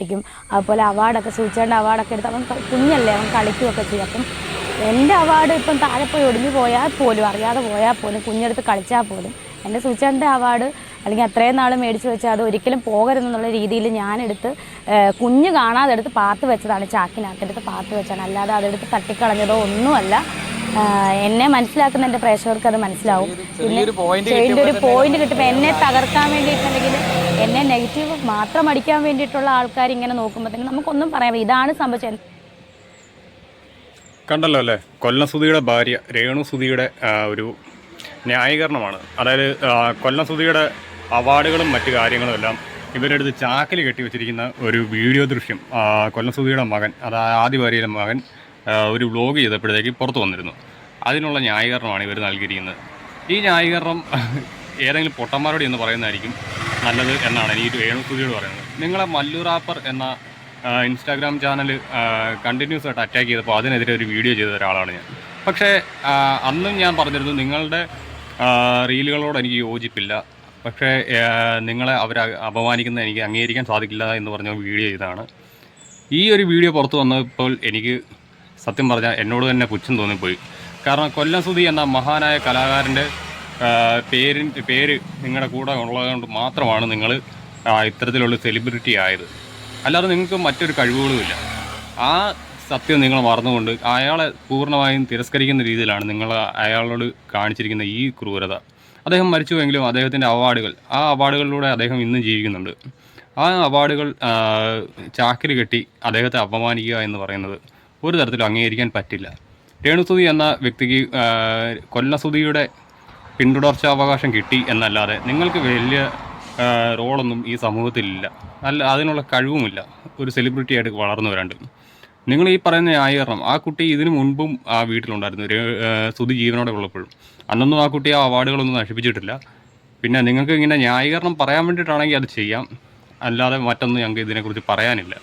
ക്കും അതുപോലെ അവാർഡൊക്കെ സൂചിച്ചേണ്ട അവാർഡൊക്കെ എടുത്ത് അവൻ കുഞ്ഞല്ലേ അവൻ കളിക്കുകയൊക്കെ ചെയ്യും. അപ്പം എന്റെ അവാർഡ് ഇപ്പം താഴെ പോയി ഒടിഞ്ഞു പോയാൽ പോലും അറിയാതെ പോയാൽ പോലും കുഞ്ഞെടുത്ത് കളിച്ചാൽ പോലും എന്റെ സൂചിച്ചേന്റെ അവാർഡ് അല്ലെങ്കിൽ അത്രയും നാൾ മേടിച്ച് വെച്ചാൽ അത് ഒരിക്കലും പോകരുതെന്നുള്ള രീതിയിൽ ഞാനെടുത്ത് കുഞ്ഞ് കാണാതെ എടുത്ത് പാത്ത് വെച്ചതാണ് ചാക്കിനകത്തെടുത്ത് പാത്ത് വെച്ചാണ്. അല്ലാതെ അതെടുത്ത് തട്ടിക്കളഞ്ഞതോ ഒന്നുമല്ല. എന്നെ മനസ്സിലാക്കുന്ന എന്റെ പ്രേക്ഷകർക്ക് അത് മനസ്സിലാവും. പിന്നെ ഒരു പോയിന്റ് കിട്ടുമ്പോൾ എന്നെ തകർക്കാൻ വേണ്ടിയിട്ടുണ്ടെങ്കിൽ എന്നെ നെഗറ്റീവ് മാത്രം അടിക്കാൻ വേണ്ടിയിട്ടുള്ള ആൾക്കാർ ഇങ്ങനെ നോക്കുമ്പോഴത്തേക്കും നമുക്കൊന്നും പറയാം ഇതാണ് സംഭവിച്ചത്. കണ്ടല്ലോ അല്ലേ? കൊല്ലം സുധിയുടെ ഭാര്യ രേണു സുധിയുടെ ഒരു ന്യായീകരണമാണ്. അതായത് കൊല്ലം സുധിയുടെ അവാർഡുകളും മറ്റു കാര്യങ്ങളും എല്ലാം ഇവരുടെ അടുത്ത് ചാക്കിൽ കെട്ടി വെച്ചിരിക്കുന്ന ഒരു വീഡിയോ ദൃശ്യം കൊല്ലം സുധിയുടെ മകൻ അതായത് ആദ്യ ഭാര്യയിലെ മകൻ ഒരു വ്ലോഗ് ചെയ്തപ്പോഴത്തേക്ക് പുറത്തു വന്നിരുന്നു. അതിനുള്ള ന്യായീകരണമാണ് ഇവർ നൽകിയിരിക്കുന്നത്. ഈ ന്യായീകരണം ഏതെങ്കിലും പൊട്ടന്മാരോട് എന്ന് പറയുന്നതായിരിക്കും നല്ലത് എന്നാണ് എനിക്ക് രേണു സുധിയോട് പറയുന്നത്. നിങ്ങളെ മല്ലൂറാപ്പർ എന്ന ഇൻസ്റ്റാഗ്രാം ചാനൽ കണ്ടിന്യൂസ് ആയിട്ട് അറ്റാക്ക് ചെയ്തപ്പോൾ അതിനെതിരെ ഒരു വീഡിയോ ചെയ്ത ഒരാളാണ് ഞാൻ. പക്ഷേ അന്നും ഞാൻ പറഞ്ഞിരുന്നു നിങ്ങളുടെ റീലുകളോട് എനിക്ക് യോജിപ്പില്ല. പക്ഷേ നിങ്ങളെ അവർ അപമാനിക്കുന്നത് എനിക്ക് അംഗീകരിക്കാൻ സാധിക്കില്ല എന്ന് പറഞ്ഞ വീഡിയോ ചെയ്തതാണ് ഈ ഒരു വീഡിയോ പുറത്തു വന്നപ്പോൾ എനിക്ക് സത്യം പറഞ്ഞാൽ എന്നോട് തന്നെ പുച്ഛം തോന്നിപ്പോയി. കാരണം കൊല്ലം സുധി എന്ന മഹാനായ കലാകാരന്റെ പേരിൻ പേര് നിങ്ങളുടെ കൂടെ ഉള്ളതുകൊണ്ട് മാത്രമാണ് നിങ്ങൾ ഇത്തരത്തിലുള്ള സെലിബ്രിറ്റി ആയത്. അല്ലാതെ നിങ്ങൾക്ക് മറ്റൊരു കഴിവുകളുമില്ല ആ സത്യം നിങ്ങൾ മറന്നുകൊണ്ട് അയാളെ പൂർണമായും തിരസ്കരിക്കുന്ന രീതിയിലാണ് നിങ്ങൾ അയാളോട് കാണിച്ചിരിക്കുന്ന ഈ ക്രൂരത. അദ്ദേഹം മരിച്ചുവെങ്കിലും അദ്ദേഹത്തിന്റെ അവാർഡുകൾ ആ അവാർഡുകളിലൂടെ അദ്ദേഹം ഇന്നും ജീവിക്കുന്നുണ്ട്. ആ അവാർഡുകൾ ചാക്കരി കെട്ടി അദ്ദേഹത്തെ അപമാനിക്കുക എന്ന് പറയുന്നത് ഒരു തരത്തിലും അംഗീകരിക്കാൻ പറ്റില്ല. രേണുസുതി എന്ന വ്യക്തിക്ക് കൊല്ലസുതിയുടെ പിന്തുടർച്ചാവകാശം കിട്ടി എന്നല്ലാതെ നിങ്ങൾക്ക് വലിയ റോളൊന്നും ഈ സമൂഹത്തിലില്ല. അല്ല അതിനുള്ള കഴിവുമില്ല. ഒരു സെലിബ്രിറ്റി ആയിട്ട് വളർന്നു വരാണ്ട്. നിങ്ങൾ ഈ പറയുന്ന ന്യായീകരണം ആ കുട്ടി ഇതിനു മുൻപും ആ വീട്ടിലുണ്ടായിരുന്നു. സുധി ജീവനോടെ ഉള്ളപ്പോഴും. അന്നൊന്നും ആ കുട്ടി ആ അവാർഡുകളൊന്നും നശിപ്പിച്ചിട്ടില്ല. പിന്നെ നിങ്ങൾക്ക് ഇങ്ങനെ ന്യായീകരണം പറയാൻ വേണ്ടിയിട്ടാണെങ്കിൽ അത് ചെയ്യാം. അല്ലാതെ മറ്റൊന്നും ഞങ്ങൾക്ക് ഇതിനെക്കുറിച്ച് പറയാനില്ല.